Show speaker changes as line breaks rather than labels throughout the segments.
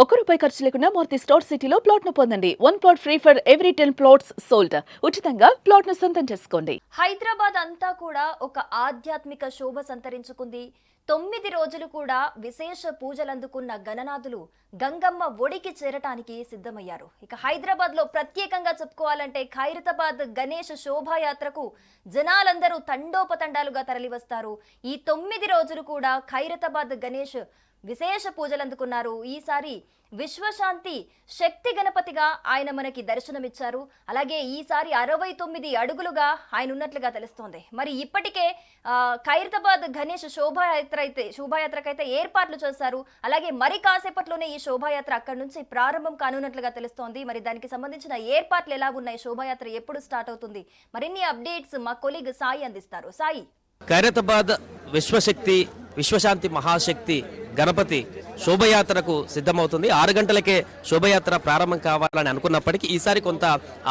ఒక్క రూపాయి ఖర్చు లేకుండా మూర్తి స్టోర్ సిటీలో ప్లాట్ను పొందండి. One plot free for every ten plots sold ఉచితంగా ప్లాట్ను సొంతం చేసుకోండి.
హైదరాబాద్ అంతా కూడా ఒక ఆధ్యాత్మిక శోభ సంతరించుకుంది. తొమ్మిది రోజులు కూడా విశేష పూజలు అందుకున్న గణనాథులు గంగమ్మ ఒడికి చేరటానికి సిద్ధమయ్యారు. ఇక హైదరాబాద్లో ప్రత్యేకంగా చెప్పుకోవాలంటే ఖైరతాబాద్ గణేష్ శోభాయాత్రకు జనాలందరూ తండోపతండాలుగా తరలివస్తారు. ఈ తొమ్మిది రోజులు కూడా ఖైరతాబాద్ గణేష్ విశేష పూజలు అందుకున్నారు. ఈసారి విశ్వశాంతి శక్తి గణపతిగా ఆయన మనకి దర్శనమిచ్చారు. అలాగే ఈసారి అరవై తొమ్మిది అడుగులుగా ఆయన ఉన్నట్లుగా తెలుస్తోంది. మరి ఇప్పటికే ఖైరతాబాద్ గణేష్ శోభాయాత్ర అయితే శోభాయాత్రకైతే ఏర్పాట్లు చేశారు. అలాగే మరి కాసేపట్లోనే ఈ శోభాయాత్ర అక్కడి నుంచి ప్రారంభం కానున్నట్లుగా తెలుస్తోంది. మరి దానికి సంబంధించిన ఏర్పాట్లు ఎలా ఉన్నాయి? శోభాయాత్ర ఎప్పుడు స్టార్ట్ అవుతుంది? మరిన్ని అప్డేట్స్ మా కొలీగ్ సాయి అందిస్తారు. సాయి.
ఖైరతాబాద్ విశ్వశక్తి విశ్వశాంతి మహాశక్తి గణపతి శోభయాత్రకు సిద్ధమవుతుంది. ఆరు గంటలకే శోభయాత్ర ప్రారంభం కావాలని అనుకున్నప్పటికీ ఈసారి కొంత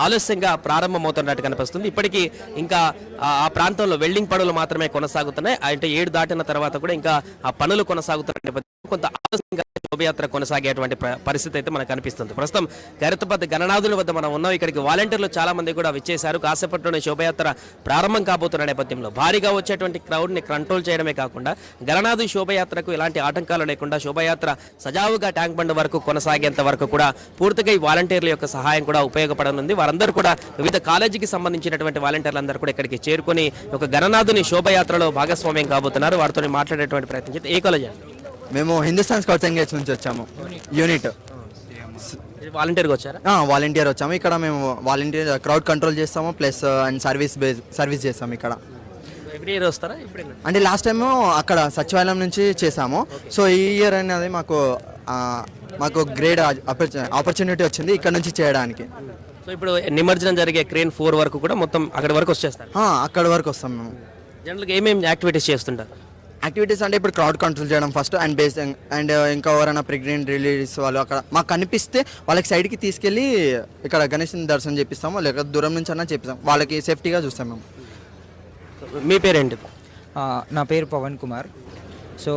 ఆలస్యంగా ప్రారంభమవుతున్నట్టు కనిపిస్తుంది. ఇప్పటికీ ఇంకా ఆ ప్రాంతంలో వెల్డింగ్ పనులు మాత్రమే కొనసాగుతున్నాయి. అంటే ఏడు దాటిన తర్వాత కూడా ఇంకా ఆ పనులు కొనసాగుతున్న కొంత ఆలస్యంగా శోభయాత్ర కొనసాగేటువంటి పరిస్థితి అయితే మనకు కనిపిస్తుంది. ప్రస్తుతం ఖైరతాబాద్ గణనాథుల వద్ద మనం ఉన్నాం. ఇక్కడికి వాలంటీర్లు చాలా మంది కూడా విచ్చేశారు. కాసేపట్లోనే శోభయాత్ర ప్రారంభం కాబోతున్న నేపథ్యంలో భారీగా వచ్చేటువంటి క్రౌడ్ని కంట్రోల్ చేయడమే కాకుండా గణనాథు శోభయాత్రకు ఎలాంటి ఆటంకాలు లేకుండా శోభయాత్ర సజావుగా ట్యాంక్ బండ్ వరకు కొనసాగేంత వరకు కూడా పూర్తిగా ఈ వాలంటీర్ల యొక్క సహాయం కూడా ఉపయోగపడనుంది. వారందరూ కూడా వివిధ కాలేజీకి సంబంధించినటువంటి వాలంటీర్లు అందరూ కూడా ఇక్కడికి చేరుకొని ఒక గణనాథుని శోభయాత్రలో భాగస్వామ్యం కాబోతున్నారు. వారితో మాట్లాడేటువంటి ప్రయత్నం చేస్తే ఏ కాలేజీ
మేము హిందుస్థాన్ స్కౌట్స్ ఎంగేజ్ నుంచి వచ్చాము. యూనిట్
వాలంటీర్గా వచ్చారా?
వాలంటీర్ వచ్చాము. ఇక్కడ మేము వాలంటీర్ క్రౌడ్ కంట్రోల్ చేస్తాము plus and service base service చేస్తాము ఇక్కడ.
ఎవ్రీ ఇయర్ వస్తారా?
అంటే లాస్ట్ టైం అక్కడ సచివాలయం నుంచి చేసాము. సో ఈ ఇయర్ అనేది మాకు మాకు గ్రేట్ ఆపర్చునిటీ వచ్చింది ఇక్కడ నుంచి చేయడానికి.
సో ఇప్పుడు నిమజ్జనం జరిగే క్రేన్ ఫోర్ వరకు కూడా మొత్తం అక్కడి వరకు వచ్చేస్తారు.
ఆ, అక్కడి వరకు వస్తాం మేము.
జనరల్గా ఏమేమి యాక్టివిటీస్ చేస్తుంటారు?
యాక్టివిటీస్ అంటే ఇప్పుడు క్రౌడ్ కంట్రోల్ చేయడం ఫస్ట్ అండ్ బేస్ అండ్ ఇంకా ఎవరైనా ప్రెగ్నెంట్ రిలీజ్ వాళ్ళు అక్కడ మాకు కనిపిస్తే వాళ్ళకి సైడ్కి తీసుకెళ్ళి ఇక్కడ గణేష్ దర్శనం చేపిస్తాము లేకపోతే దూరం నుంచి అన్నా చేపిస్తాం వాళ్ళకి సేఫ్టీగా చూస్తాం మేము.
మీ పేరేంటి?
ఆ, నా పేరు పవన్ కుమార్. సో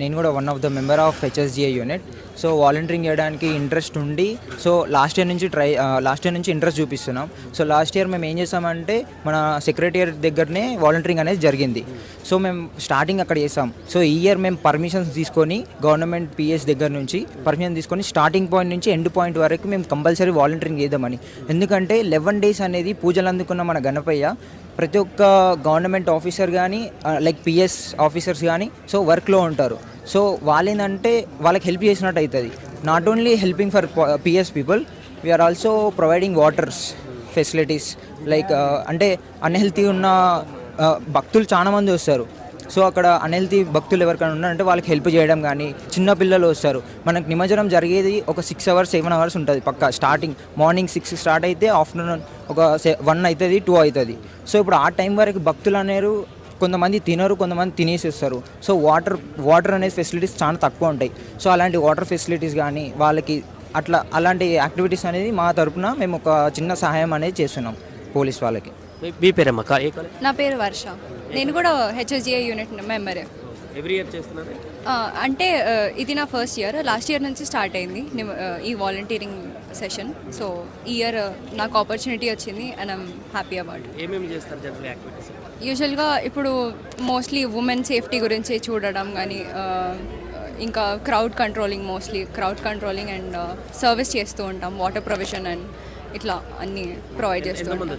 నేను కూడా one of the member of HSGA unit so volunteering చేయడానికి ఇంట్రెస్ట్ ఉండి సో లాస్ట్ ఇయర్ నుంచి ట్రై లాస్ట్ ఇయర్ నుంచి ఇంట్రెస్ట్ చూపిస్తున్నాం. సో లాస్ట్ ఇయర్ మేము ఏం చేసామంటే మన సెక్రటరియట్ దగ్గరనే వాలంటీరింగ్ అనేది జరిగింది. సో మేము స్టార్టింగ్ అక్కడ చేసాం. సో ఈ ఇయర్ మేము పర్మిషన్స్ తీసుకొని గవర్నమెంట్ పిఎస్ దగ్గర నుంచి పర్మిషన్ తీసుకొని స్టార్టింగ్ పాయింట్ నుంచి ఎండ్ పాయింట్ వరకు మేము కంపల్సరీ వాలంటీరింగ్ చేద్దామని. ఎందుకంటే లెవెన్ డేస్ అనేది పూజలు అందుకున్న మన గణపయ్య. ప్రతి ఒక్క గవర్నమెంట్ ఆఫీసర్ కానీ లైక్ పిఎస్ ఆఫీసర్స్ కానీ సో వర్క్లో ఉంటారు. సో వాళ్ళేంటంటే వాళ్ళకి హెల్ప్ చేసినట్టు అవుతుంది not only helping for PS people we are also providing waters facilities like అంటే అన్హెల్తీ ఉన్న uh, భక్తులు చాలా మంది వస్తారు. సో అక్కడ అన్హెల్తీ భక్తులు ఎవరికైనా ఉన్నారంటే వాళ్ళకి హెల్ప్ చేయడం కానీ చిన్న పిల్లలు వస్తారు. మనకు నిమజ్జనం జరిగేది ఒక సిక్స్ అవర్స్ సెవెన్ అవర్స్ ఉంటుంది పక్క స్టార్టింగ్ మార్నింగ్ సిక్స్ స్టార్ట్ అయితే ఆఫ్టర్నూన్ ఒక వన్ అవుతుంది టూ అవుతుంది సో ఇప్పుడు ఆ టైం వరకు భక్తులు అనేరు కొంతమంది తినరు కొంతమంది తినేసేస్తారు. సో వాటర్ వాటర్ అనే ఫెసిలిటీస్ చాలా తక్కువ ఉంటాయి. సో అలాంటి వాటర్ ఫెసిలిటీస్ కానీ వాళ్ళకి అట్లా అలాంటి యాక్టివిటీస్ అనేది మా తరపున మేము ఒక చిన్న సహాయం అనేది చేస్తున్నాం పోలీస్ వాళ్ళకి.
మీ- పేరమ్మా? కా- ఏ కాలేజ్?
నా పేరు వర్ష. నేను కూడా హెచ్ఎస్జిఐ యూనిట్ మెంబరే.
ఎవ్రీ ఇయర్ చేస్తున్నారు?
ఆ, అంటే ఇది నా ఫస్ట్ ఇయర్. లాస్ట్ ఇయర్ నుంచి స్టార్ట్ అయింది ఈ వాలంటీరింగ్ సెషన్. సో ఈ ఇయర్ నాకు ఆపర్చునిటీ వచ్చింది అండ్ ఐమ్ హ్యాపీ అబౌట్.
ఏమేమి చేస్తారు జనరల్ యాక్టివిటీస్?
యూజువల్గా ఇప్పుడు మోస్ట్లీ ఉమెన్ సేఫ్టీ గురించి చూడడం కానీ ఇంకా crowd controlling mostly crowd controlling and service చేస్తూ ఉంటాం వాటర్ ప్రొవిజన్ అండ్ ఇట్లా అన్నీ ప్రొవైడ్ చేస్తూ ఉంటాం.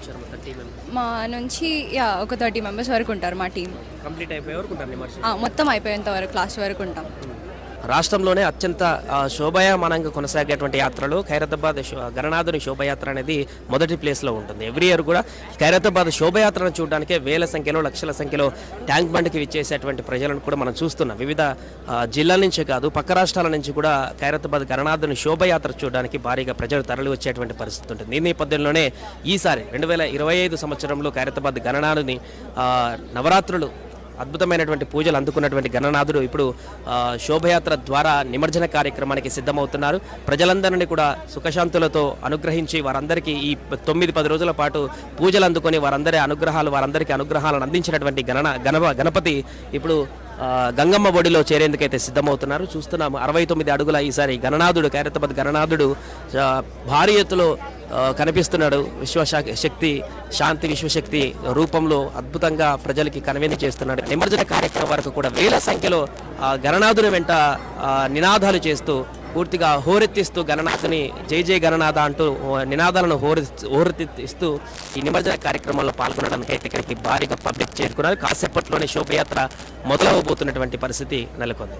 మా నుంచి యా ఒక థర్టీ మెంబర్స్ వరకు ఉంటారు మా టీం
కంప్లీట్ అయిపోయే వరకు
మొత్తం అయిపోయేంత వరకు లాస్ట్ వరకు ఉంటాం.
రాష్ట్రంలోనే అత్యంత శోభాయమానంగా కొనసాగేటువంటి యాత్రలు ఖైరతాబాద్ శో- గణనాథుని శోభయాత్ర అనేది మొదటి ప్లేస్లో ఉంటుంది. ఎవ్రీ ఇయర్ కూడా ఖైరతాబాద్ శోభయాత్రను చూడడానికే వేల సంఖ్యలో లక్షల సంఖ్యలో ట్యాంక్ బండ్కి విచ్చేసేటువంటి ప్రజలను కూడా మనం చూస్తున్నాం. వివిధ జిల్లాల నుంచే కాదు పక్క రాష్ట్రాల నుంచి కూడా ఖైరతాబాద్ గణనాథుని శోభయాత్ర చూడడానికి భారీగా ప్రజలు తరలి వచ్చేటువంటి పరిస్థితి ఉంటుంది. ఈ నేపథ్యంలోనే ఈసారి రెండు వేల ఇరవై ఐదు సంవత్సరంలో ఖైరతాబాద్ గణనాథుని నవరాత్రులు అద్భుతమైనటువంటి పూజలు అందుకున్నటువంటి గణనాథుడు ఇప్పుడు శోభయాత్ర ద్వారా నిమజ్జన కార్యక్రమానికి సిద్ధమవుతున్నారు. ప్రజలందరినీ కూడా సుఖశాంతులతో అనుగ్రహించి వారందరికీ ఈ తొమ్మిది పది రోజుల పాటు పూజలు అందుకొని వారందరి అనుగ్రహాలు వారందరికీ అనుగ్రహాలను అందించినటువంటి గణన గణప గణపతి ఇప్పుడు గంగమ్మ ఒడిలో చేరేందుకైతే సిద్ధమవుతున్నారు. చూస్తున్నాము అరవై తొమ్మిది అడుగుల ఈసారి గణనాథుడు ఖైరతాబాద్ గణనాథుడు భారీ ఎత్తులో కనిపిస్తున్నాడు. విశ్వశ- శక్తి శాంతి విశ్వశక్తి రూపంలో అద్భుతంగా ప్రజలకి కనువిందు చేస్తున్నాడు. నిమజ్జన కార్యక్రమం వరకు కూడా వేల సంఖ్యలో ఆ, గణనాథుని వెంట నినాదాలు చేస్తూ పూర్తిగా హోరెత్తిస్తూ గణనాథుని జై జై గణనాథ అంటూ నినాదాలను హోరె హోరెత్తిస్తూ ఈ నిమజ్జన కార్యక్రమంలో పాల్గొనడానికి అయితే ఇక్కడికి భారీగా పబ్లిక్ చేరుకున్నారు. కాసేపట్లోనే శోభయాత్ర మొదలవబోతున్నటువంటి పరిస్థితి నెలకొంది.